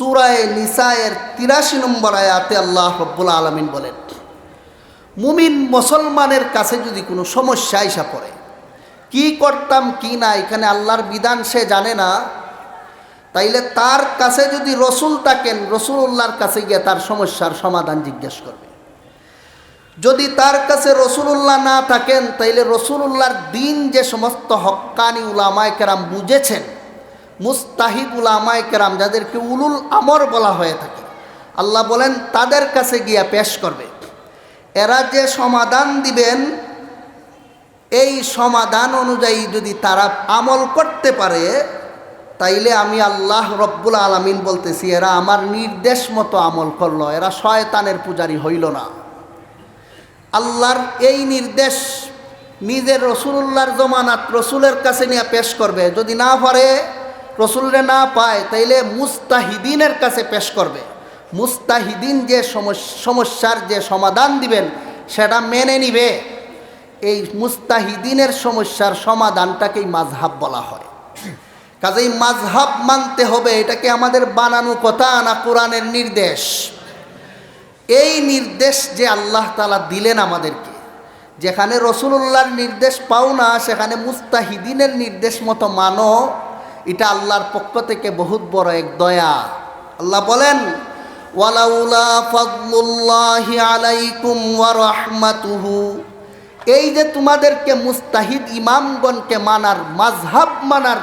সুরায় নিসায়ের তিরাশি নম্বর আয়াতে আল্লাহ রব্বুল আলমিন বলেন, মুমিন মুসলমানের কাছে যদি কোনো সমস্যা আইসা পড়ে, কি করতাম, কি না, এখানে আল্লাহর বিধান সে জানে না, তাইলে তার কাছে যদি রসুল থাকেন রসুল্লাহর কাছে গিয়ে তার সমস্যার সমাধান জিজ্ঞেস করবে। যদি তার কাছে রসুল্লাহ না থাকেন, তাইলে রসুল্লাহর দিন যে সমস্ত হক্কানি উলামায় কেরাম বুঝেছেন মুস্তাহিদ উলামায় কেরাম, যাদেরকে উলুল আমর বলা হয়ে থাকে। আল্লাহ বলেন, তাদের কাছে গিয়া পেশ করবে। এরা যে সমাধান দিবেন, এই সমাধান অনুযায়ী যদি তারা আমল করতে পারে, তাইলে আমি আল্লাহ রব্বুল আলমিন বলতেছি, এরা আমার নির্দেশ মতো আমল করল, এরা শয়তানের পূজারি হইল না। আল্লাহর এই নির্দেশ নিজের রসুল্লাহর জমানাত রসুলের কাছে নিয়ে পেশ করবে। যদি না পারে রসুলরে না পায়, তাইলে মুস্তাহিদিনের কাছে পেশ করবে। মুস্তাহিদিন যে সমস্যার যে সমাধান দিবেন, সেটা মেনে নিবে। এই মুস্তাহিদিনের সমস্যার সমাধানটাকেই মাঝহাব বলা হয়। কাজেই মাঝহাব মানতে হবে, এটাকে আমাদের বানানো কথা না কোরআনের নির্দেশ। এই নির্দেশ যে আল্লাহ তালা দিলেন আমাদেরকে, যেখানে রসুল্লাহর নির্দেশ পাও না, সেখানে মুস্তাহিদিনের নির্দেশ মতো মানো এটা আল্লাহর পক্ষ থেকে বহুত বড় এক দয়া। আল্লাহ বলেন, ওয়ালাউলা আলাইকুম এই যে তোমাদেরকে মুস্তাহিদ ইমামগণকে মানার মাঝহাব মানার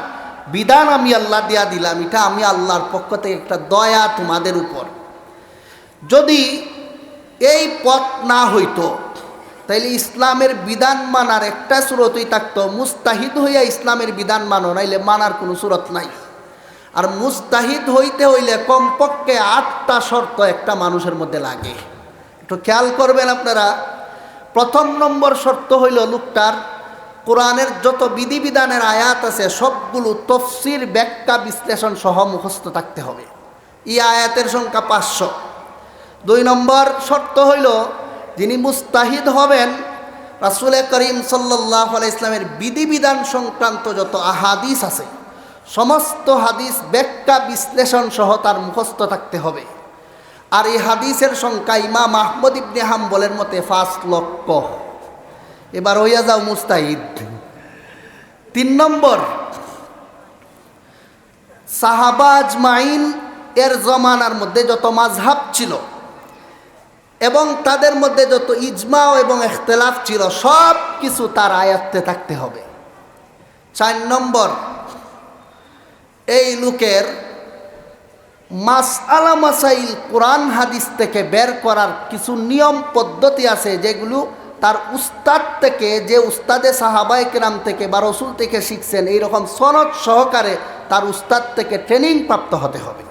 বিধান আমি আল্লাহ দিয়া দিলাম, এটা আমি আল্লাহর পক্ষ থেকে একটা দয়া তোমাদের উপর। যদি এই পথ না হইতো তাইলে ইসলামের বিধান মানার একটা সুরতই থাকতো, মুস্তাহিদ হইয়া ইসলামের বিধান মানো, নাইলে মানার কোনো সুরত নাই। আর মুস্তাহিদ হইতে হইলে কমপক্ষে আটটা শর্ত একটা মানুষের মধ্যে লাগে। একটু খেয়াল করবেন আপনারা, প্রথম নম্বর শর্ত হইল লোকটার, কোরআনের যত বিধিবিধানের আয়াত আছে, সবগুলো তফসির, ব্যাখ্যা, বিশ্লেষণ সহ মুখস্থ থাকতে হবে। এই আয়াতের সংখ্যা পাঁচশো। দুই নম্বর শর্ত হইল যিনি মুস্তাহিদ হবেন রাসুল করিম সাল্লাহ ইসলামের বিধিবিধান সংক্রান্ত যত আহাদিস আছে, সমস্ত হাদিস ব্যাখ্যা বিশ্লেষণ সহ তার মুখস্থ থাকতে হবে। আর এই হাদিসের সংখ্যা ইমাম আহমদ ইবনে হাম্বলের মতে পাঁচ লক্ষ। এবার হইয়া যাও মুস্তাহিদ। তিন নম্বর সাহাবাজ মাইন এর জমানার মধ্যে যত মাঝহাব ছিল এবং তাদের মধ্যে যত ইজমাও এবং এখতেলাফ ছিল, সব কিছু তার আয়ত্তে থাকতে হবে। চার নম্বর, এই লোকের মাস আলা মাসাইল কোরআন হাদিস থেকে বের করার কিছু নিয়ম পদ্ধতি আছে, যেগুলো তার উস্তাদ থেকে, যে উস্তাদে সাহাবাই কেরাম থেকে বা রসুল থেকে শিখছেন, এইরকম সনদ সহকারে তার উস্তাদ থেকে ট্রেনিং প্রাপ্ত হতে হবে।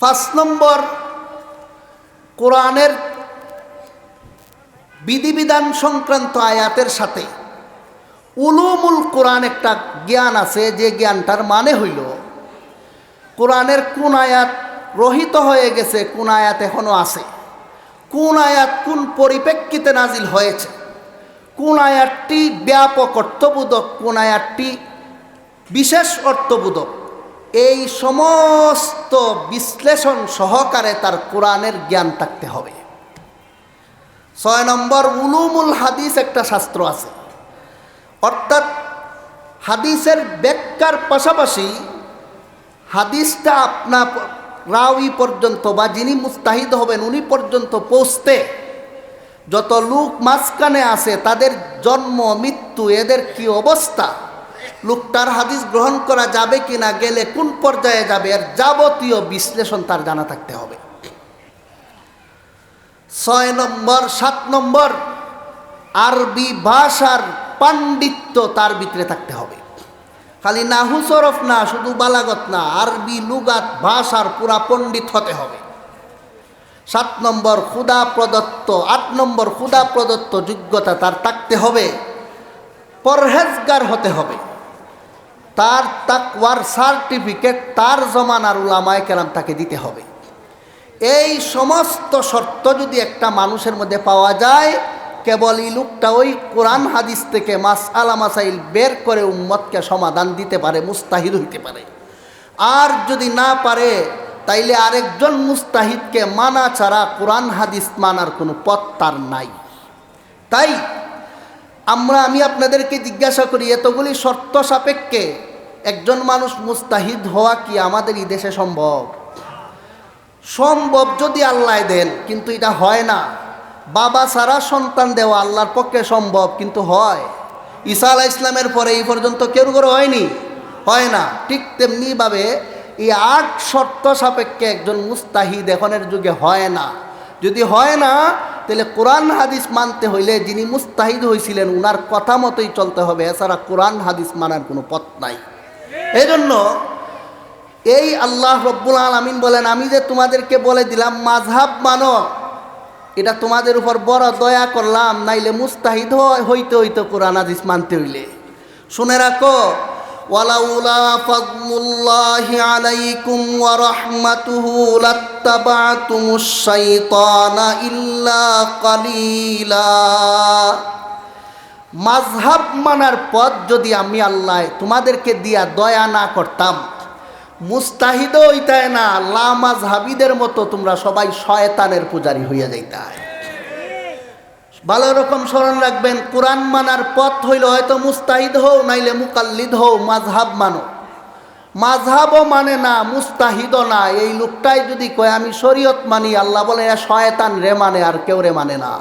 পাঁচ নম্বর কোরআনের বিধিবিধান সংক্রান্ত আয়াতের সাথে উলুমুল কোরআন একটা জ্ঞান আছে, যে জ্ঞানটার মানে হইল, কোরআনের কোন আয়াত রহিত হয়ে গেছে, কোন আয়াত এখনও আছে, কোন আয়াত কোন পরিপ্রেক্ষিতে নাজিল হয়েছে, কোন আয়াতটি ব্যাপক অর্থবোধক, কোন আয়াতটি বিশেষ অর্থবোধক। এই সমস্ত বিশ্লেষণ সহকারে তার কোরআনের জ্ঞান থাকতে হবে। ছয় নম্বর, উলুমুল হাদিস একটা শাস্ত্র আছে। অর্থাৎ হাদিসের ব্যাখ্যার পাশাপাশি হাদিসটা আপনা রাউই পর্যন্ত বা যিনি মুস্তাহিদ হবেন উনি পর্যন্ত পৌঁছতে যত লোক মাঝখানে আছে, তাদের জন্ম, মৃত্যু, এদের কি অবস্থা? লোকটার হাদিস গ্রহণ করা যাবে কি না গেলে কোন পর্যায়ে যাবে, এর যাবতীয় বিশ্লেষণ তার জানা থাকতে হবে। ছয় নম্বর, সাত নম্বর, আরবি ভাষার পাণ্ডিত্য তার ভিতরে থাকতে হবে। খালি নাহু সরফ না, শুধু বালাগত না, আরবি লুগাত ভাষার পুরা পণ্ডিত হতে হবে। সাত নম্বর ক্ষুদা প্রদত্ত, আট নম্বর ক্ষুদা প্রদত্ত যোগ্যতা তার থাকতে হবে। পরহেজগার হতে হবে। তার তাকওয়ার সার্টিফিকেট তার জমানার উলামায় কেরাম তাকে দিতে হবে। এই সমস্ত শর্ত যদি একটা মানুষের মধ্যে পাওয়া যায়, কেবল এই লোকটা ওই কোরআন হাদিস থেকে মাস আলা মাসাইল বের করে উম্মতকে সমাধান দিতে পারে, মুস্তাহিদ হইতে পারে। আর যদি না পারে, তাইলে আরেকজন মুস্তাহিদকে মানা ছাড়া কোরআন হাদিস মানার কোনো পথ তার নাই। তাই আমরা, আমি আপনাদেরকে জিজ্ঞাসা করি, এতগুলি শর্ত সাপেক্ষে একজন মানুষ মুস্তাহিদ হওয়া কি আমাদের এই দেশে সম্ভব? সম্ভব যদি আল্লাহ দেন, কিন্তু এটা হয় না। বাবা সারা সন্তান দেওয়া আল্লাহর পক্ষে সম্ভব, কিন্তু হয়। ঈসা আলাহ ইসলামের পরে এই পর্যন্ত কেউ করে হয়নি? হয় না। ঠিক তেমনিভাবে এই আট শর্ত সাপেক্ষে একজন মুস্তাহিদ এখনের যুগে হয় না। যদি হয় না, তাহলে কোরআন হাদিস মানতে হইলে যিনি মুস্তাহিদ হয়েছিলেন উনার কথা মতোই চলতে হবে। এছাড়া কোরআন হাদিস মানার কোনো পথ নাই। এই জন্য এই আল্লাহ রব্বুল আলমিন বলেন, আমি যে তোমাদেরকে বলে দিলাম মাঝহাব মানো। এটা তোমাদের উপর বড় দয়া করলাম, নাইলে মুস্তাহিদ হইতে হইতে কোরআন হাদিস মানতে হইলে। শুনে রাখো ওয়ালাউলা ফাদলুল্লাহি আলাইকুম ওয়া রাহমাতুহু লাত্তাবাতুমুশ শাইতানা ইল্লা কালিলা। মাঝহাব মানার পথ যদি আমি আল্লাহ তোমাদেরকে দিয়া দয়া না করতাম মুস্তাহিদ হইতায় না, লা মাঝহাবিদের মতো তোমরা সবাই শয়তানের পূজারি হইয়া যাইতায়। ভালো রকম স্মরণ রাখবেন। কোরআন মানার পথ হইল হয়তো মুস্তাহিদ হও, নাইলে মুকাল্লিদ হও মাঝহাব মানো। মাঝহাবও মানে না, মুস্তাহিদও না। এই লোকটাই যদি কয়, আমি শরীয়ত মানি আল্লাহ বলে শয়তান রে মানে আর কেউ রে মানে না।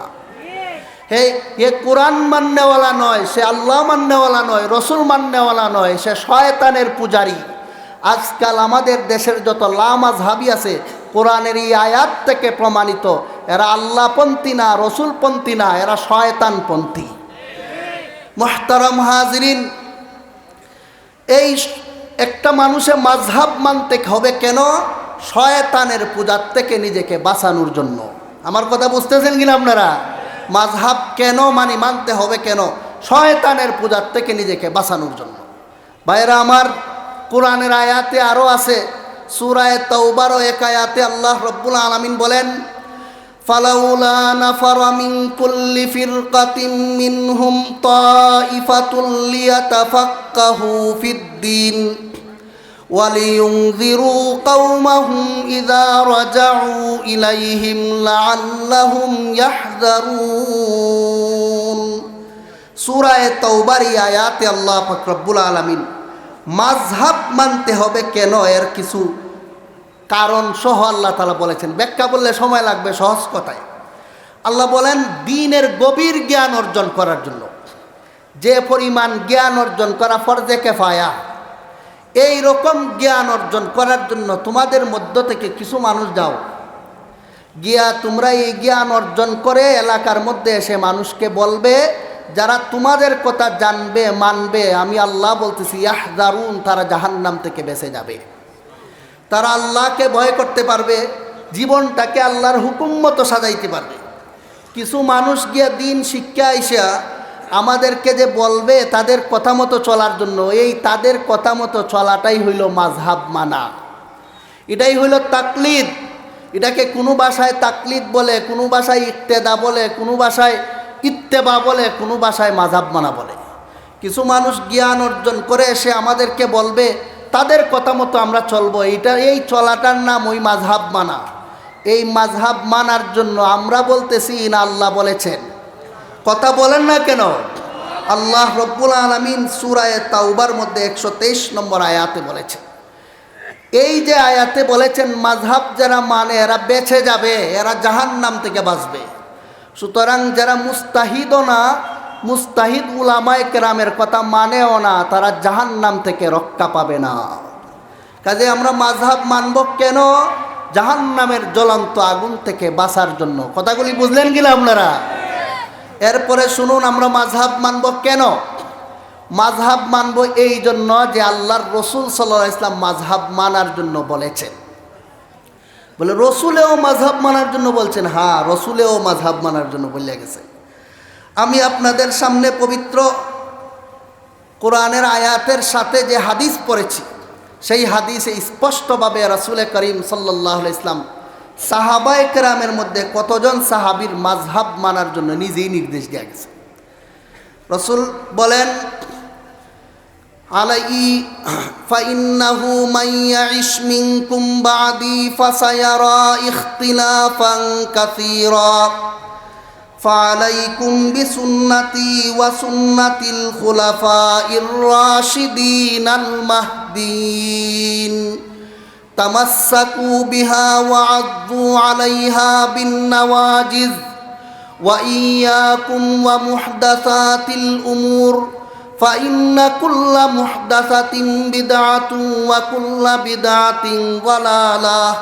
হে, এ কোরআন মান্যওয়ালা নয়, সে আল্লাহ মান্যওয়ালা নয়, রসুল মান্যওয়ালা নয়, সে শয়তানের পূজারী। আজকাল আমাদের দেশের যত লামাজহাবি আছে, কোরআনের এই আয়াত থেকে প্রমাণিত। এরা আল্লাহপন্থী না, রসুলপন্থী না, এরা শয়তানপন্থী। মোহতারাম হাজরিন, এই একটা মানুষে মাঝহাব মানতে হবে কেন? শয়তানের পূজার থেকে নিজেকে বাঁচানোর জন্য। আমার কথা বুঝতেছেন কিনা আপনারা? মাঝহাব কেন মানি মানতে হবে কেন? শয়তানের পূজার থেকে নিজেকে বাঁচানোর জন্য। ভাইরা আমার কোরআনের আয়াতে আরও আছে। সুরায় তৌবারও এক আয়াতে আল্লাহ রব্বুল আলমিন বলেন ফালাউলা নাফারা মিন কুল্লি ফিরকাতিন মিনহুম তাইফাতুল লিয়াতাফাক্কাহু ফিদ্দিন ولينذروا قومهم إذا رجعوا إليهم لعلهم يحذرون সুরায় তৌবারি আয়াতে আল্লাহ ফকরব্বুল আলমিন মাঝহাব মানতে হবে কেন এর কিছু কারণ সহ আল্লাহ তালা বলেছেন, ব্যাখ্যা বললে সময় লাগবে, সহজ কথায়। আল্লাহ বলেন, দিনের গভীর জ্ঞান অর্জন করার জন্য। যে পরিমাণ জ্ঞান অর্জন করা ফরজে কেফায়া, এই রকম জ্ঞান অর্জন করার জন্য তোমাদের মধ্য থেকে কিছু মানুষ যাও। গিয়া তোমরা এই জ্ঞান অর্জন করে এলাকার মধ্যে এসে মানুষকে বলবে, যারা তোমাদের কথা জানবে, মানবে, আমি আল্লাহ বলতেছি ইয়াহদারুন তারা জাহান্নাম থেকে বেঁচে যাবে। তারা আল্লাহকে ভয় করতে পারবে, জীবনটাকে আল্লাহর হুকুম মতো সাজাইতে পারবে। কিছু মানুষ গিয়া দিন শিক্ষা আইসা আমাদেরকে যে বলবে তাদের কথা মতো চলার জন্য, এই তাদের কথা মতো চলাটাই হইল মাঝহাব মানা। এটাই হইল তাকলিদ। এটাকে কোনো ভাষায় তাকলিদ বলে, কোনো ভাষায় ইত্তেদা বলে, কোনো ভাষায় ইত্তেবা বলে, কোনো ভাষায় মাঝাব মানা বলে। কিছু মানুষ জ্ঞান অর্জন করে এসে আমাদেরকে বলবে তাদের কথা মতো আমরা চলবো। এইটা, এই চলাটার নাম ওই মাঝহাব মানা। এই মাঝহাব মানার জন্য আমরা বলতেছি না আল্লাহ বলেছেন। কথা বলেন না কেন? আল্লাহ রব্বুল আলমিন সুরায় তাউবার মধ্যে একশো তেইশ নম্বর আয়াতে বলেছে এই যে আয়াতে বলেছেন মাঝহাব যারা মানে এরা বেঁচে যাবে, এরা জাহান নাম থেকে বাঁচবে। সুতরাং যারা মুস্তাহিদও না মুস্তাহিদ উলামায় কেরামের কথা মানেও না, তারা জাহান নাম থেকে রক্ষা পাবে না। কাজে আমরা মাঝহাব মানব কেন? জাহান নামের জ্বলন্ত আগুন থেকে বাঁচার জন্য। কথাগুলি বুঝলেন কিনা আপনারা? এরপরে শুনুন আমরা মাঝহাব মানব কেন? মাঝহাব মানব এই জন্য যে আল্লাহর রসুল সাল্লাহ ইসলাম মাঝহাব মানার জন্য বলেছেন। বলে, রসুলেও মাঝহাব মানার জন্য বলছেন? হ্যাঁ রসুলেও মাঝহাব মানার জন্য বলে গেছে। আমি আপনাদের সামনে পবিত্র কোরআনের আয়াতের সাথে যে হাদিস পড়েছি সেই হাদিসে স্পষ্টভাবে রাসুল করিম সাল্লাহ ইসলাম সাহাবায় কেরামের মধ্যে কতজন সাহাবির মাঝহাব মানার জন্য নিজেই নির্দেশ দেওয়া গেছে রসুল বলেন علي فإنه من يعش منكم بعدي فسيرى اختلافا كثيرا فعليكم بسنتي وسنة الخلفاء الراشدين المهديين تمسكوا بها وعضوا عليها بالنواجذ وإياكم ومحدثات الأمور فإن كل محدثة بدعة وكل بدعة ضلالة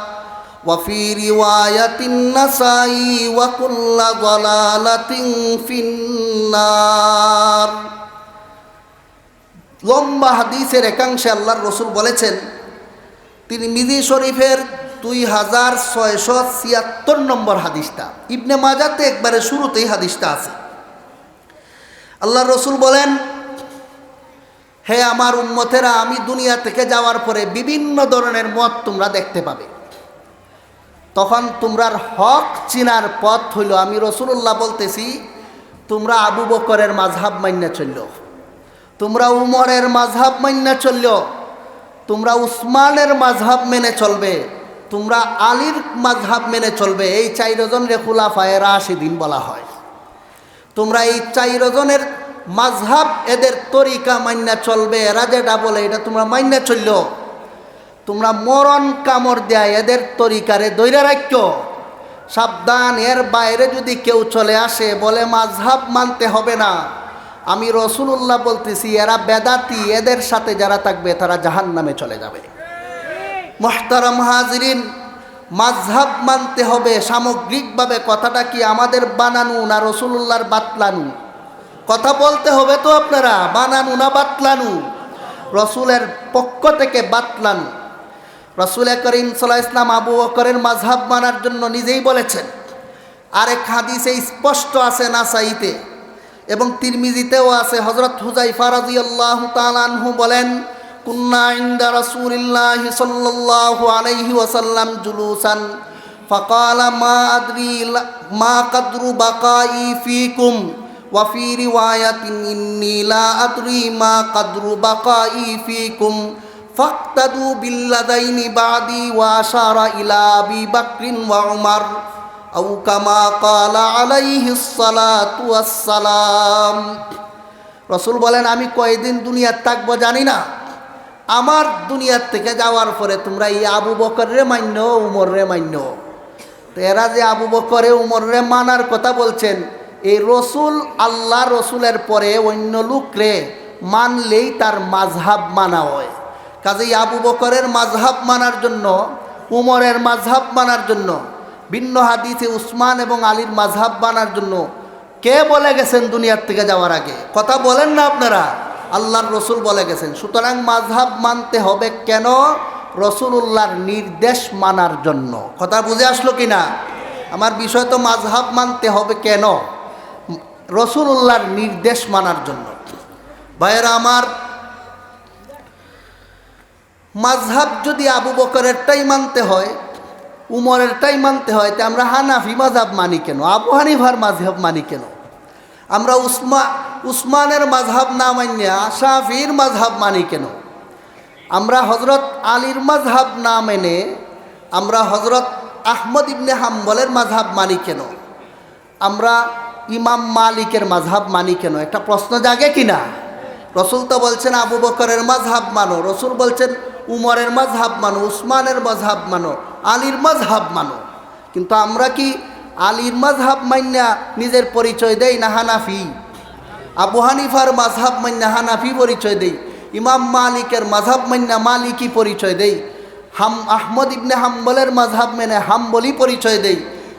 وفي رواية النسائي وكل ضلالة في النار লম্বা হাদিসের একাংশে আল্লাহর রসুল বলেছেন তিনি মিজি শরীফের দুই হাজার ছয়শো ছিয়াত্তর নম্বর হাদিসটা ইবনে মাজাতে একবারে শুরুতেই হাদিসটা আছে আল্লাহ রসুল বলেন হে আমার উন্মতেরা আমি দুনিয়া থেকে যাওয়ার পরে বিভিন্ন ধরনের মত তোমরা দেখতে পাবে তখন তোমরার হক চিনার পথ হইল। আমি রসুল্লাহ বলতেছি, তোমরা আবু বকরের মাঝহাব মান্যা চলল। তোমরা উমরের মাঝহাব মান্যা চলল। তোমরা উসমানের মাঝহাব মেনে চলবে। তোমরা আলীর মাঝহাব মেনে চলবে। এই চাইরজন রে খুলাফায় রাশিদিন বলা হয়। তোমরা এই চাইরজনের মাঝহাব এদের তরিকা মান্যা চলবে। এরা যেটা বলে, এটা তোমরা মান্যা চলল। তোমরা মরণ কামড় দেয় এদের তরিকারে দৈরে রাখ্য সাবধান, এর বাইরে যদি কেউ চলে আসে, বলে মাঝহাব মানতে হবে না। আমি রসুল্লাহ বলতেছি, এরা বেদাতি, এদের সাথে যারা থাকবে, তারা জাহান নামে চলে যাবে। মোহতারাম হাজরিন, মাঝহাব মানতে হবে, সামগ্রিকভাবে কথাটা কি আমাদের বানানু না রসুল্লাহর বাতলানু? কথা বলতে হবে তো আপনারা, বানানু না বাতলানু? রসুলের পক্ষ থেকে বাতলানু। রসুল করিম সাল্লাহ ইসলাম আবু বকরের মাঝহাব মানার জন্য নিজেই বলেছেন আরেক হাদিসে স্পষ্ট আছে নাসাইতে এবং তিরমিজিতেও আছে হজরত হুজাই ফারাজি আল্লাহ তালানহু বলেন কুন্না ইন্দা রসুলিল্লাহ সাল্লাল্লাহু আলাইহি ওয়াসাল্লাম জুলুসান فقال ما أدري ما قدر بقائي فيكم وفي رواية إني لا أدري ما قدر بقائي فيكم ফাক্তাদু বিল্লাদাইনি বাদি ওয়াশারা ইলা বাকরিন ওয়ামার আউ কামা কালা আলাইহি সালাতু আসসালাম রসুল বলেন, আমি কয়দিন দুনিয়ার থাকব জানি না। আমার দুনিয়ার থেকে যাওয়ার পরে তোমরা এই আবু বকর রে মান্য উমর রে মান্য তো এরা যে আবু বকরে উমর রে মানার কথা বলছেন, এই রসুল আল্লাহ রসুলের পরে অন্য লোকরে মানলেই তার মাঝহাব মানা হয়। কাজেই আবু বকরের মাঝহাব মানার জন্য, উমরের মাঝহাব মানার জন্য, ভিন্ন হাদিসে উসমান এবং আলীর মাঝহাব মানার জন্য কে বলে গেছেন দুনিয়ার থেকে যাওয়ার আগে? কথা বলেন না আপনারা। আল্লাহর রসুল বলে গেছেন। সুতরাং মাঝহাব মানতে হবে কেন? রসুলুল্লাহর নির্দেশ মানার জন্য। কথা বুঝে আসলো কি না আমার বিষয় তো মাঝহাব মানতে হবে কেন? রসুলুল্লাহর নির্দেশ মানার জন্য। ভাইয়েরা, আমার মাঝহাব যদি আবু বকরেরটাই মানতে হয়, উমরেরটাই মানতে হয়, তা আমরা হানাফি মাঝহাব মানি কেন? আবু হানিফার মাঝহাব মানি কেন? আমরা উসমা, উসমানের মাঝহাব না মানিয়া শাফির মাঝহাব মানি কেন? আমরা হজরত আলীর মাঝহাব না মেনে, আমরা হজরত আহমদ ইবনে হাম্বলের মাঝহাব মানি কেন? আমরা ইমাম মালিকের মাঝহাব মানি কেন? একটা প্রশ্ন জাগে কিনা? রসুল তো বলছেন, আবু বকরের মাঝহাব মানো। রসুল বলছেন উমরের মাঝহাব মানো, উসমানের মাঝহাব মানো, আলীর মাঝহাব মানো। কিন্তু আমরা কি আলীর মাঝহাব মান্যা নিজের পরিচয় দেই না হানাফি? আবু হানিফার মাঝহাব মান্যা হানাফি পরিচয় দেই। ইমাম মালিকের মাঝহাব মান্যা মালিকি পরিচয় দেই। হাম, আহমদ ইবনে হাম্বলের মাঝহাব মেনে হাম্বলি পরিচয় দেই।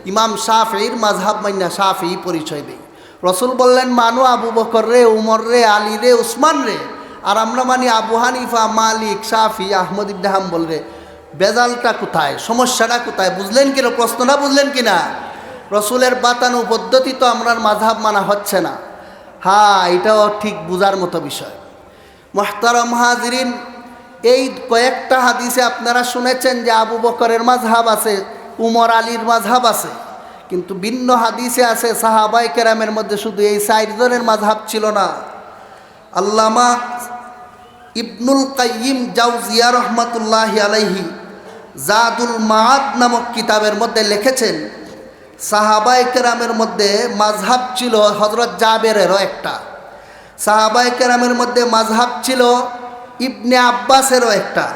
ইমাম শাফির মাঝহাব মান্যা শাফি পরিচয় দেই। রসুল বললেন, মানু আবু বকর রে, উমর রে, আলী রে, উসমান রে। আর আমরা মানি আবু হানিফা, মালিক, শাফি, আহমদ ইবনে হাম্বল রে বেজালটা কোথায়? সমস্যাটা কোথায়? বুঝলেন কিনা প্রশ্নটা বুঝলেন কিনা রসুলের বাতানো পদ্ধতি তো আমরার মাঝাব মানা হচ্ছে না। হ্যাঁ এটাও ঠিক বুঝার মতো বিষয়। মোহতারম হাজরিন, এই কয়েকটা হাদিসে আপনারা শুনেছেন যে আবু বকরের মাঝহাব আছে, উমর আলীর মাঝহাব আছে। কিন্তু ভিন্ন হাদিসে আছে সাহাবাই কেরামের মধ্যে শুধু এই চারজনের মাঝহাব ছিল না। আল্লামা ইবনুল কাইম জাউজিয়া রহমতুল্লাহ আলাইহি জাদুল মাহাদ নামক কিতাবের মধ্যে লিখেছেন সাহাবাই কেরামের মধ্যে মাঝহাব ছিল হজরত জাবেরেরও একটা। সাহাবাই কেরামের মধ্যে মাঝহাব ছিল ইবনে আব্বাসেরও একটা।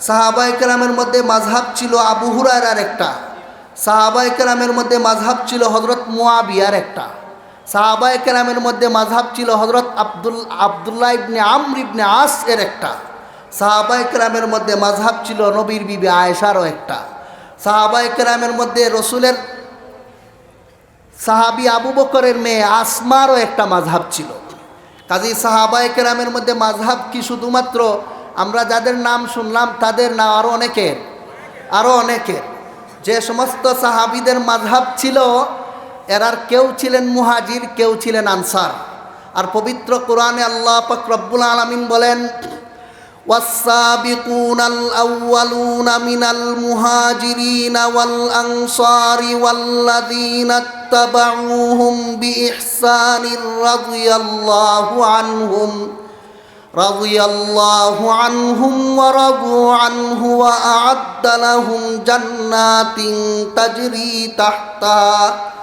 সাহাবাই কেরামের মধ্যে মাঝহাব ছিল আবু হুরায়রার একটা। সাহাবাই কেরামের মধ্যে মাঝহাব ছিল হজরত মুয়াবিয়ার একটা। সাহাবাই কেরামের মধ্যে মাঝহাব ছিল হজরত আব্দুল, আবদুল্লাহ ইবনে আমর ইবনে আস এর একটা। সাহাবাই কেরামের মধ্যে মাঝহাব ছিল নবীর বিবি আয়েশারও একটা। সাহাবাই কেরামের মধ্যে রসুলের সাহাবি আবু বকরের মেয়ে আসমারও একটা মাঝহাব ছিল। কাজী সাহাবাই কেরামের মধ্যে মাঝহাব কি শুধুমাত্র আমরা যাদের নাম শুনলাম তাদের না আরও অনেকের? আরও অনেকের। যে সমস্ত সাহাবিদের মাঝহাব ছিল এরার কেউ ছিলেন মুহাজির কেউ ছিলেন আনসার আর পবিত্র কোরআনে আল্লাহ পাক রব্বুল আলমিন বলেন والسابقون الأولون من المهاجرين والأنصار والذين اتبعوهم بإحسان رضي الله عنهم رضي الله عنهم ورضوا عنه وأعد لهم جنات تجري تحتها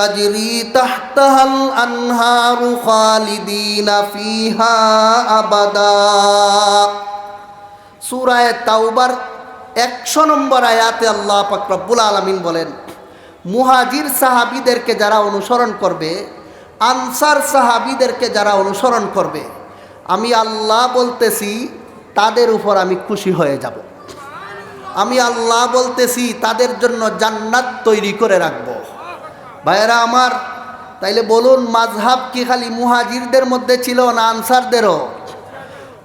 তাজরি তাহতাহাল আনহারু খালিদিনা ফিহা আবাদা। সুরায় তাওবার একশো নম্বর আয়াতে আল্লাহ পাক রব্বুল আলমিন বলেন, মুহাজির সাহাবিদেরকে যারা অনুসরণ করবে, আনসার সাহাবিদেরকে যারা অনুসরণ করবে, আমি আল্লাহ বলতেছি, তাদের উপর আমি খুশি হয়ে যাব। আমি আল্লাহ বলতেছি, তাদের জন্য জান্নাত তৈরি করে রাখব। ভাইয়েরা আমার, তাইলে বলুন মাঝহাব কি খালি মুহাজিরদের মধ্যে ছিল না আনসারদেরও?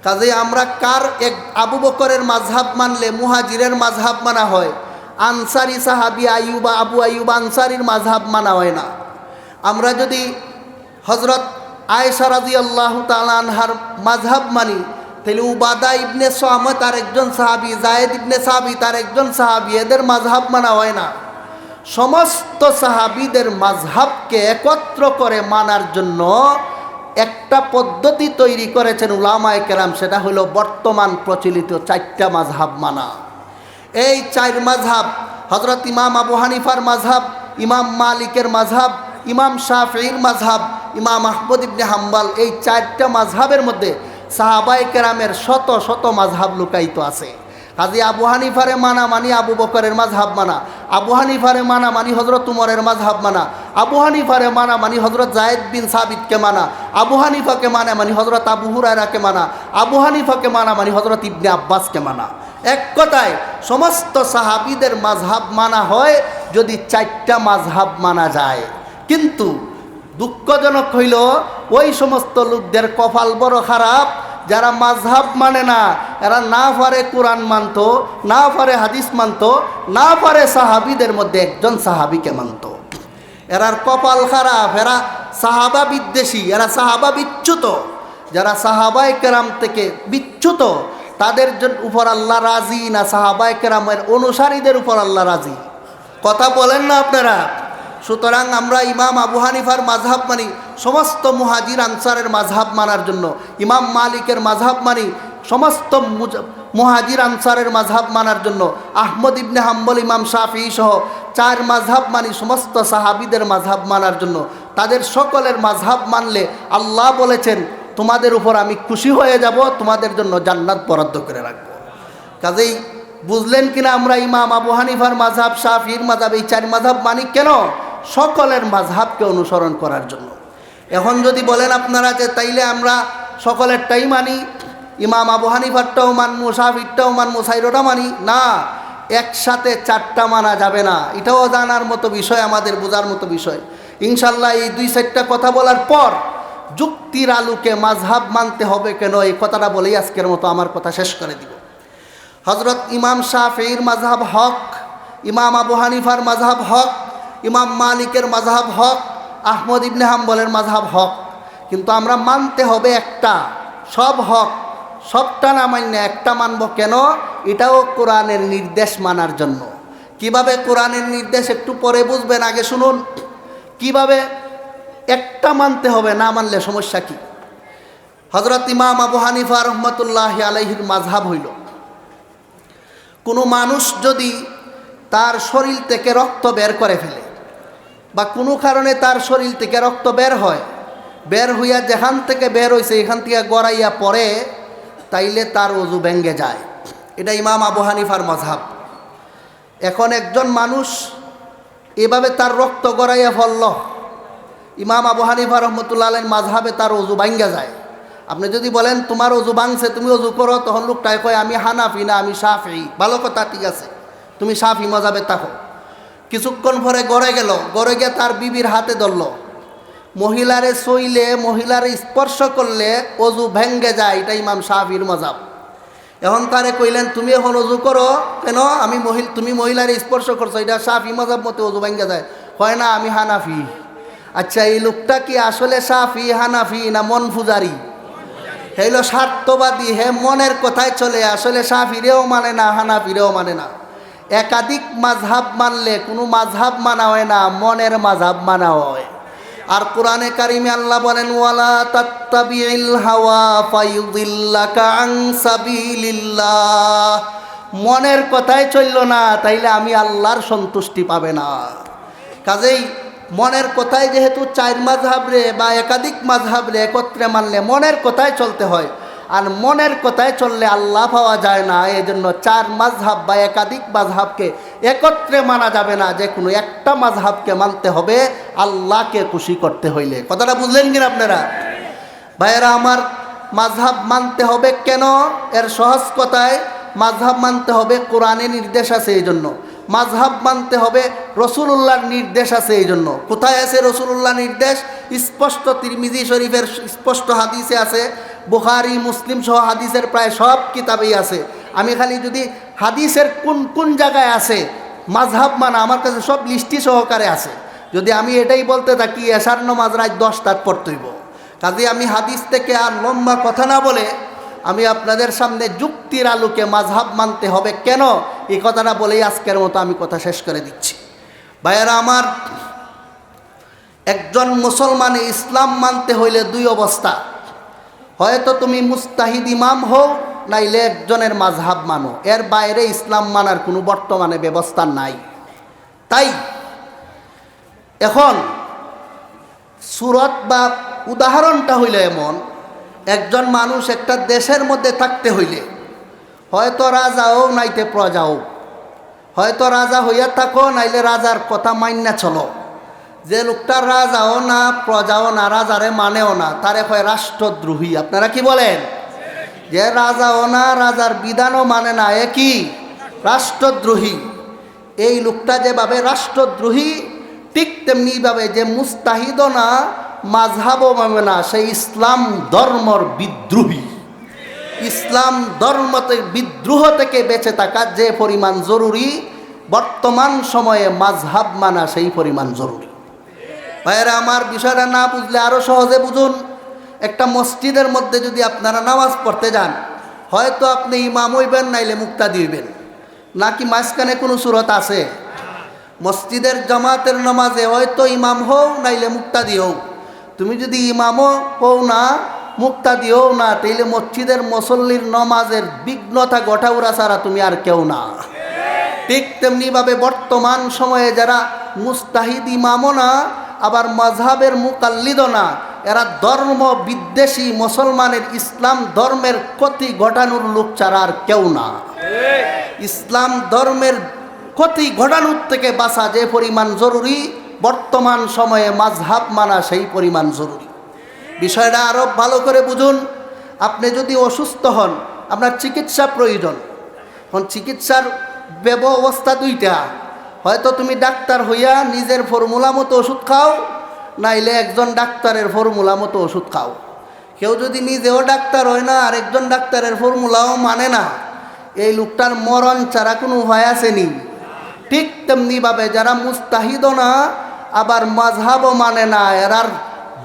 কাজে আমরা কার এক আবু বকরের মাঝহাব মানলে মুহাজিরের মাঝহাব মানা হয়? আনসারি সাহাবি আইয়ুবা, আবু আইয়ুব আনসারির মাঝহাব মানা হয় না। আমরা যদি হজরত আয়েশা রাজি আল্লাহ তালানহার মাঝহাব মানি তাহলে উবাদা ইবনে সোহামদ তার একজন সাহাবি, জায়েদ ইবনে সাহাবি তার একজন সাহাবি, এদের মাঝহাব মানা হয় না। সমস্ত সাহাবিদের মাঝহাবকে একত্র করে মানার জন্য একটা পদ্ধতি তৈরি করেছেন উলামায় কেরাম, সেটা হলো বর্তমান প্রচলিত চারটা মাঝহাব মানা। এই চার মাঝহাব হজরত ইমাম আবু হানিফার মাঝহাব ইমাম মালিকের মাঝহাব ইমাম শাফির মাঝহাব ইমাম আহমদ ইবনে হাম্বাল, এই চারটা মাঝহাবের মধ্যে সাহাবাই কেরামের শত শত মাঝহাব লুকায়িত আছে। হাজি আবু হানিফারে মানা মানি আবু বকরের মাঝহাব মানা, আবু হানিফারে মানা মানি হজরত উমরের মাঝহাব মানা, আবু হানিফারে মানা মানি হজরত জায়েদ বিন সাবিদকে মানা, আবু হানিফাকে মানা মানি হজরত আবু হুরায়রাকে মানা, আবু হানিফাকে মানা মানি হজরত ইবনে আব্বাসকে মানা। এক কথায়, সমস্ত সাহাবিদের মাঝহাব মানা হয় যদি চারটা মাঝহাব মানা যায়। কিন্তু দুঃখজনক হইল, ওই সমস্ত লোকদের কপাল বড় খারাপ যারা মাঝহাব মানে না, এরা না পারে কোরআন মানত, না পারে হাদিস মানত, না পারে সাহাবিদের মধ্যে একজন সাহাবিকে মানত। এরার কপাল খারাপ, এরা সাহাবা বিদ্বেষী, এরা সাহাবা বিচ্যুত। যারা সাহাবাই কেরাম থেকে বিচ্যুত, তাদের উপর আল্লাহ রাজি না সাহাবাই কেরামের অনুসারীদের উপর আল্লাহ রাজি। কথা বলেন না আপনারা? সুতরাং আমরা ইমাম আবু হানিফার মাঝহাব মানি, সমস্ত মুহাজির আনসারের মাঝহাব মানার জন্য, ইমাম মালিকের মাঝহাব মানি, সমস্ত মুহাজির আনসারের মাঝহাব মানার জন্য, আহমদ ইবনে হাম্বল, ইমাম শাফি সহ চার মাঝহাব মানি সমস্ত সাহাবিদের মাঝহাব মানার জন্য। তাদের সকলের মাঝহাব মানলে আল্লাহ বলেছেন, তোমাদের উপর আমি খুশি হয়ে যাব, তোমাদের জন্য জান্নাত বরাদ্দ করে রাখব। কাজেই বুঝলেন কিনা আমরা ইমাম আবু হানিফার মাঝহাব শাফির মাঝহাব এই চার মাঝহাব মানি কেন? সকলের মাঝহাবকে অনুসরণ করার জন্য। এখন যদি বলেন আপনারা যে তাইলে আমরা সকলের সকলেরটাই মানি, ইমাম আবু হানিফারটাও মানমু, শাফিরটাও মানমু, সাইরোটা মানি, না, একসাথে চারটা মানা যাবে না। এটাও জানার মতো বিষয়, আমাদের বোঝার মতো বিষয়। ইনশাল্লাহ এই দুই চারটা কথা বলার পর যুক্তির আলোকে মাঝহাব মানতে হবে কেন? এই কথাটা বলেই আজকের মতো আমার কথা শেষ করে দিব। হজরত ইমাম শাফির মাঝহাব হক, ইমাম আবু হানিফার মাঝহাব হক ইমাম মালিকের মাঝহাব হক, আহমদ ইবনে হাম্বলের মাঝহাব হক। কিন্তু আমরা মানতে হবে একটা, সব হক, সবটা না মান্য একটা মানব কেন? এটাও কোরআনের নির্দেশ মানার জন্য। কীভাবে কোরআনের নির্দেশ একটু পরে বুঝবেন, আগে শুনুন। কীভাবে একটা মানতে হবে না মানলে সমস্যা কি? হজরত ইমাম আবু হানিফা রহমতুল্লাহ আলহির মাঝহাব হইল, কোনো মানুষ যদি তার শরীর থেকে রক্ত বের করে ফেলে বা কোনো কারণে তার শরীর থেকে রক্ত বের হয়, বের হইয়া যেখান থেকে বের হয়েছে এখান থেকে গড়াইয়া পড়ে, তাইলে তার অজু ভেঙ্গে যায়। এটা ইমাম আবু হানিফার মজহাব এখন একজন মানুষ এভাবে তার রক্ত গড়াইয়া ফলল, ইমাম আবু হানিফা রহমতুল্লাহ আলের মাঝহাবে তার অজু ভাঙ্গা যায়। আপনি যদি বলেন, তোমার অজু ভাঙছে, তুমি অজু করো, তখন লোকটাই কয়, আমি হানাফি না, আমি সাফি ভালো কথা, ঠিক আছে। তুমি সাফি মজাবে থাকো। কিছুক্ষণ পরে গড়ে গেল। গড়ে গিয়ে তার বিবির হাতে ধরল। মহিলারে সইলে মহিলারে স্পর্শ করলে অজু ভেঙ্গে যায় এটা ইমাম সাফির মজাব। এখন তারে কইলেন, তুমি এখন অজু করো, কেন? আমি মহিল তুমি মহিলারে স্পর্শ করছ, এটা সাফি মজাব মতে অজু ভেঙ্গে যায়। হয় না, আমি হানাফি। আচ্ছা এই লোকটা কি আসলে সাফি হানাফি না মন ফুজারি হইল স্বার্থবাদী, হে মনের কথায় চলে, আসলে সাফিরেও মানে না, হানাফিরেও মানে না। একাধিক মাঝহাব মানলে কোনো মাঝহাব মানা হয় না, মনের মাঝহাব মানা হয়। আর কোরআনে কারিমে আল্লাহ বলেন, ওয়ালা তাত্তাবিল হাওয়া ফায়ুদিল্লাকা আন সাবিলিল্লাহ। মনের কথায় চলল না, তাইলে আমি আল্লাহর সন্তুষ্টি পাবে না। কাজেই মনের কথায় যেহেতু চার মাঝহাবরে বা একাধিক মাঝহাবরে একত্রে মানলে মনের কথায় চলতে হয়। আর মনের কথায় চললে আল্লাহ পাওয়া যায় না। এই জন্য চার মাঝহাব বা একাধিক মাঝহাবকে একত্রে মানা যাবে না। যে কোনো একটা মাঝহাবকে মানতে হবে, আল্লাহকে খুশি করতে হইলে। কথাটা বুঝলেন কিনা আপনারা? ভাইয়েরা, আমার মাঝহাব মানতে হবে কেন? এর সহজ কথায় মাঝহাব মানতে হবে কোরআনে নির্দেশ আছে এই জন্য মাঝহাব মানতে হবে রসুলুল্লাহর নির্দেশ আছে এই জন্য কোথায় আছে রসুলুল্লাহ নির্দেশ? স্পষ্ট তিরমিজি শরীফের স্পষ্ট হাদিসে আছে। বুখারি, মুসলিম সহ হাদিসের প্রায় সব কিতাবেই আছে। আমি খালি যদি হাদিসের কোন কোন জায়গায় আছে মাঝহাব মানা, আমার কাছে সব লিস্টি সহকারে আছে। যদি আমি এটাই বলতে থাকি, এশার নমাজ রাত দশটার পড়তইব কাজে আমি হাদিস থেকে আর লম্বা কথা না বলে আমি আপনাদের সামনে যুক্তির আলোকে মাঝহাব মানতে হবে। কেন? এই কথাটা বলেই আজকের মতো আমি কথা শেষ করে দিচ্ছি। ভাইয়েরা, আমার একজন মুসলমানে ইসলাম মানতে হইলে দুই অবস্থা। হয়তো তুমি মুস্তাহিদ ইমাম হও, নাইলে একজনের মাঝহাব মানো। এর বাইরে ইসলাম মানার কোনো বর্তমানে ব্যবস্থা নাই। তাই এখন সুরত বা উদাহরণটা হইল এমন, একজন মানুষ একটা দেশের মধ্যে থাকতে হইলে, হয়তো রাজা রাজাও নাইতে প্রজাও, হয়তো রাজা হইয়া থাকো, নাইলে রাজার কথা মান্যা চলো। যে লোকটা রাজাও না, প্রজাও না, রাজারে মানেও না, তারে হয় রাষ্ট্রদ্রোহী। আপনারা কি বলেন? যে রাজাও না, রাজার বিধানও মানে না, এ কি? রাষ্ট্রদ্রোহী। এই লোকটা যেভাবে রাষ্ট্রদ্রোহী, ঠিক তেমনিভাবে যে মুস্তাহিদও না, মাঝহাবও মানে না সেই ইসলাম ধর্মর বিদ্রোহী। ইসলাম ধর্মতে বিদ্রোহ থেকে বেঁচে থাকা যে পরিমাণ জরুরি, বর্তমান সময়ে মাঝহাব মানা সেই পরিমাণ জরুরি। ভাইয়েরা, আমার বিষয়টা না বুঝলে আরও সহজে বুঝুন। একটা মসজিদের মধ্যে যদি আপনারা নামাজ পড়তে যান, হয়তো আপনি ইমাম হইবেন, নাইলে মুক্তা দিবেন নাকি মাঝখানে কোনো সুরত আছে? মসজিদের জামাতের নামাজে হয়তো ইমাম হও, নাইলে মুক্তা দিও তুমি যদি ইমামও হও না মুক্তা দিও না, তাইলে মসজিদের মুসল্লির নমাজের বিঘ্নতা গঠাউরা ছাড়া তুমি আর কেউ না। ঠিক তেমনিভাবে বর্তমান সময়ে যারা মুস্তাহিদ ইমামও না আবার মাঝহাবের মুকাল্লিদও না। এরা ধর্ম বিদ্বেষী মুসলমানের ইসলাম ধর্মের ক্ষতি ঘটানোর লোক ছাড়া আর কেউ না। ইসলাম ধর্মের ক্ষতি ঘটানোর থেকে বাঁচা যে পরিমাণ জরুরি, বর্তমান সময়ে মাঝহাব মানা সেই পরিমাণ জরুরি। বিষয়টা আরও ভালো করে বুঝুন। আপনি যদি অসুস্থ হন, আপনার চিকিৎসা প্রয়োজন। এখন চিকিৎসার ব্যবস্থা দুইটা। হয়তো তুমি ডাক্তার হইয়া নিজের ফর্মুলা মতো ওষুধ খাও, নাইলে একজন ডাক্তারের ফর্মুলা মতো ওষুধ খাও। কেউ যদি নিজেও ডাক্তার হয় না আর একজন ডাক্তারের ফর্মুলাও মানে না। এই লোকটার মরণ ছাড়া কোনো উপায় আসেনি ঠিক তেমনিভাবে যারা মুস্তাহিদ না, আবার মাঝহাবও মানে না, এরার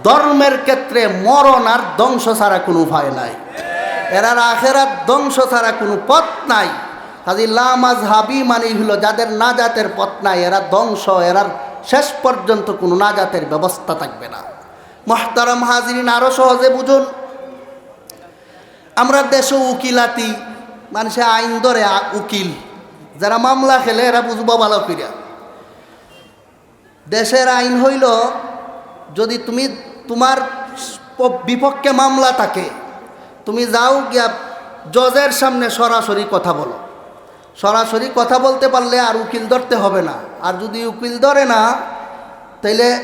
ধর্মের ক্ষেত্রে মরণ আর ধ্বংস ছাড়া কোনো উপায় নাই। এরার আখেরার ধ্বংস ছাড়া কোনো পথ নাই। কাজী লামাজহাবি মানে হলো যাদের নাজাতের পথ নাই, এরা ধ্বংস, এরার শেষ পর্যন্ত কোনো নাজাতের ব্যবস্থা থাকবে না। মহতারাম হাজিরিন আরও সহজে বুঝুন। আমরা দেশে উকিলাতি, মানুষে আইন ধরে উকিল। যারা মামলা খেলে, এরা বুঝব ভালো করিয়া দেশের আইন হইল, যদি তুমি তোমার বিপক্ষে মামলা থাকে, তুমি যাও গিয়া জজের সামনে সরাসরি কথা বলো। সরাসরি কথা বলতে পারলে আর উকিল ধরতে হবে না। আর যদি উকিল ধরে না, তাইলে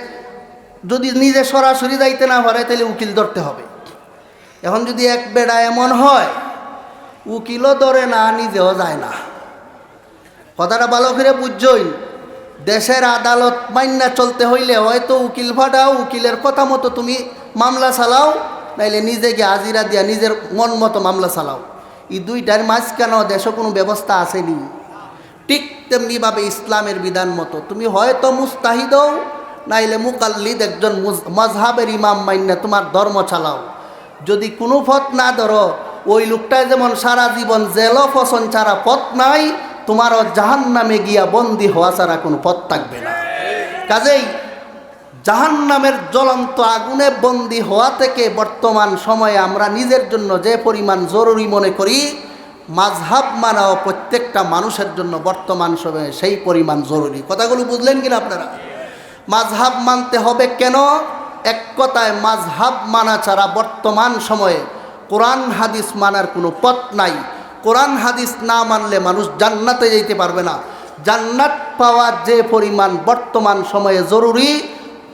যদি নিজে সরাসরি যাইতে না পারে তাহলে উকিল ধরতে হবে। এখন যদি এক বেড়া এমন হয়, উকিলও ধরে না, নিজেও যায় না। কথাটা ভালো করে বুঝছই। দেশের আদালত মান্না চলতে হইলে হয়তো উকিল ফাটাও, উকিলের কথা মতো তুমি মামলা চালাও, নাইলে নিজে গিয়ে হাজিরা দিয়া নিজের মন মতো মামলা চালাও। এই দুইটার মাঝখানেও দেশে কোনো ব্যবস্থা আসেনি। ঠিক তেমনিভাবে ইসলামের বিধান মতো। তুমি হয়তো মুস্তাহিদও, নাইলে মুকাল্লিদ একজন মুজ- মজহাবের ইমাম মাইন্না তোমার ধর্ম চালাও। যদি কোনো পথ না ধরো, ওই লোকটায় যেমন সারা জীবন জেল ফসন ছাড়া পথ নাই, তোমারও জাহান নামে গিয়া বন্দি হওয়া ছাড়া কোনো পথ থাকবে না। কাজেই জাহান নামের জ্বলন্ত আগুনে বন্দি হওয়া থেকে বর্তমান সময়ে আমরা নিজের জন্য যে পরিমাণ জরুরি মনে করি মাঝহাব মানাও প্রত্যেকটা মানুষের জন্য বর্তমান সময়ে সেই পরিমাণ জরুরি। কথাগুলো বুঝলেন কিনা আপনারা? মাঝহাব মানতে হবে কেন? এক কথায় মাঝহাব মানা ছাড়া বর্তমান সময়ে কোরআন, হাদিস মানার কোনো পথ নাই। কোরআন, হাদিস না মানলে মানুষ জান্নাতে যেতে পারবে না। জান্নাত পাওয়ার যে পরিমাণ বর্তমান সময়ে জরুরি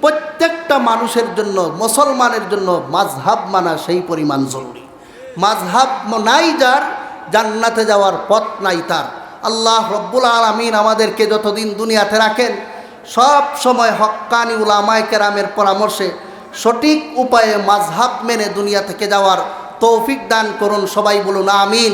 প্রত্যেকটা মানুষের জন্য, মুসলমানের জন্য মাঝহাব মানা সেই পরিমাণ জরুরি। মাঝহাব নাই যার, জান্নাতে যাওয়ার পথ নাই তার। আল্লাহ রব্বুল আলমিন আমাদেরকে যতদিন দুনিয়াতে রাখেন, সব সময় হক্কানি উলামায় কেরামের পরামর্শে সঠিক উপায়ে মাঝহাব মেনে দুনিয়া থেকে যাওয়ার তৌফিক দান করুন। সবাই বলুন, আমিন।